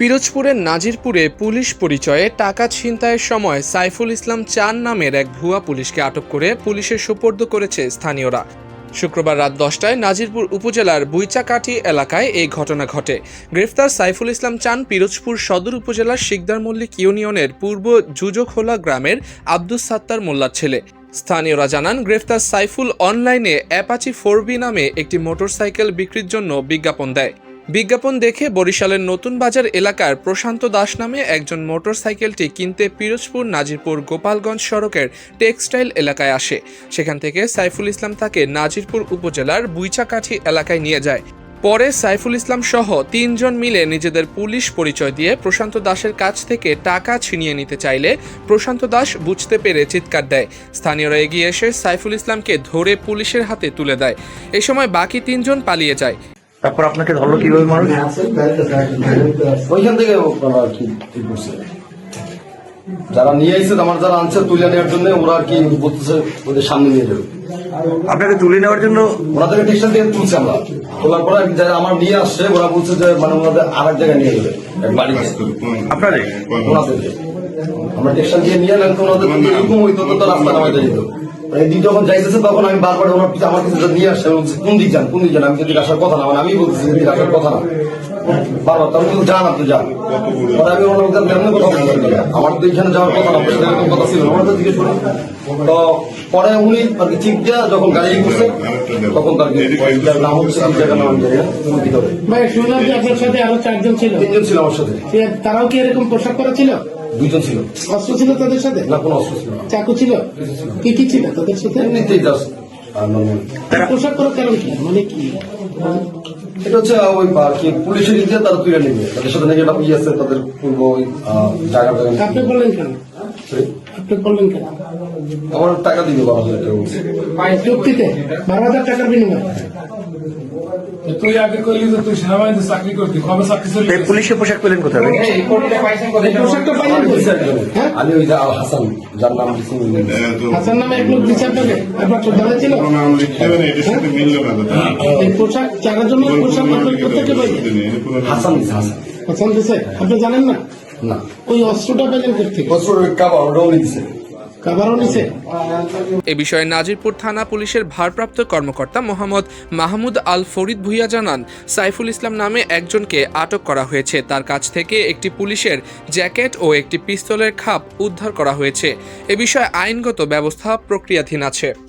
পিরোজপুরের নাজিরপুরে পুলিশ পরিচয়ে টাকা ছিনতাইয়ের সময় সাইফুল ইসলাম চান নামের এক ভুয়া পুলিশকে আটক করে পুলিশের সোপর্দ করেছে স্থানীয়রা। শুক্রবার রাত দশটায় নাজিরপুর উপজেলার বুইচাকাঠি এলাকায় এই ঘটনা ঘটে। গ্রেফতার সাইফুল ইসলাম চান পিরোজপুর সদর উপজেলার শিকদার মল্লিক ইউনিয়নের পূর্ব জুজখোলা গ্রামের আব্দুস সাত্তার মোল্লার ছেলে। স্থানীয়রা জানান, গ্রেফতার সাইফুল অনলাইনে অ্যাপাচি ফোর বি নামে একটি মোটরসাইকেল বিক্রির জন্য বিজ্ঞাপন দেয়। বিজ্ঞাপন দেখে বরিশালের নতুন বাজার এলাকার প্রশান্ত দাস নামে একজন মোটরসাইকেলটি কিনতে পিরোজপুর নাজিরপুর গোপালগঞ্জ সড়কের টেক্সটাইল এলাকায় আসে। সেখান থেকে সাইফুল ইসলাম তাকে নাজিরপুর উপজেলার বুইচাকাঠি এলাকায় নিয়ে যায়। পরে সাইফুল ইসলাম সহ তিনজন মিলে নিজেদের পুলিশ পরিচয় দিয়ে প্রশান্ত দাসের কাছ থেকে টাকা ছিনিয়ে নিতে চাইলে প্রশান্ত দাস বুঝতে পেরে চিৎকার দেয়। স্থানীয়রা এগিয়ে এসে সাইফুল ইসলামকে ধরে পুলিশের হাতে তুলে দেয়। এ সময় বাকি তিনজন পালিয়ে যায়। তারপর আপনাকে ধরলো কীভাবে মানুষ? ওইখান থেকে আর কি করছে। যারা নিয়ে এসে আমার যারা আনছে তুলে নেওয়ার জন্য ওরা আর কি বলতেছে ওদের সামনে নিয়ে যাবে। আপনাকে তুলে নেওয়ার জন্য ওনাদের স্টেশন থেকে তুলছে আমরা। তোলার পরে যারা আমার নিয়ে আসছে ওরা বলছে যে মানে ওনাদের আর এক জায়গায় নিয়ে যাবে বাড়ি বাড়িতে আপনারে ওনাদেরকে। আমরা স্টেশন দিয়ে নিয়ে এলাম এরকম হইতো তো রাস্তা যেত একদিন যখন যাইতেছে তখন আমি বারবার ওনার আমার কিছু নিয়ে আসছে কোন দিক যান কোন দিক যান? আমি যদি আসার কথা না মানে আমি বলতেছি এদিকে আসার কথা না। বারবার তার মধ্যে যান আপনি যান। পরে আমি ওনার কেমন কথা বলতে আমার তো এখানে যাওয়ার কথা না সেটা এরকম কথা ছিল তো জিজ্ঞেস করি তো পরে উনি আর কি ঠিক দেয়া যখন গাড়ি করছে তখন তার নাম হচ্ছে আমি জায়গা নাম জানি ভাই শুনলাম যে আপনার সাথে আরও চারজন ছিল। তিনজন ছিল আমার সাথে। তারাও কি এরকম পোশাক করা ছিল? দুইজন ছিল। অস্ত্র ছিল তাদের সাথে? না কোনো অস্ত্র ছিল না। চাকু ছিল? কি কি ছিল তাদের সাথে? এমনিতেই জাস্ট নর্মাল পোশাক করার কারণ কি? মানে কি? এটা হচ্ছে ওই আর কি পুলিশের ইতিহাস তারা তুলে নেবে। তাদের সাথে নাকি একটা ইয়ে আছে তাদের পূর্ব ওই আহ, জায়গা টায়গা আপনি বললেন কেন? আপনি বললেন কেন? আমার টাকা দিবে বারো হাজার টাকা। চুক্তিতে বারো হাজার টাকার বিনিময়? তুই আগে করলি যে তুই সেনাবাহিনীতে চাকরি করতি কবে চাকরি চলে পুলিশের পোশাক পেলেন কোথায় পোশাকটা পাইলেন কই? দিছে একজনে। হ্যাঁ? আমি ওই হাসান যার নাম দিছি ওই নাম। হাসান নামে এক লোক দিচ্ছে আপনাকে? আপনার শ্রদ্ধা ছিল? এই পোশাক চারার জন্য পোশাক প্রত্যেকে পাইলেন হাসান হাসান। হাসান দিছে আপনি জানেন না? না। ওই অস্ত্রটা ওটাও এ বিষয়ে নাজিরপুর থানা পুলিশের ভারপ্রাপ্ত কর্মকর্তা মোহাম্মদ মাহমুদ আল ফরিদ ভুইয়া জানান সাইফুল ইসলাম নামে একজনকে আটক করা হয়েছে। তার কাছ থেকে একটি পুলিশের জ্যাকেট ও একটি পিস্তলের খাপ উদ্ধার করা হয়েছে। এ বিষয়ে আইনগত ব্যবস্থা প্রক্রিয়াধীন আছে।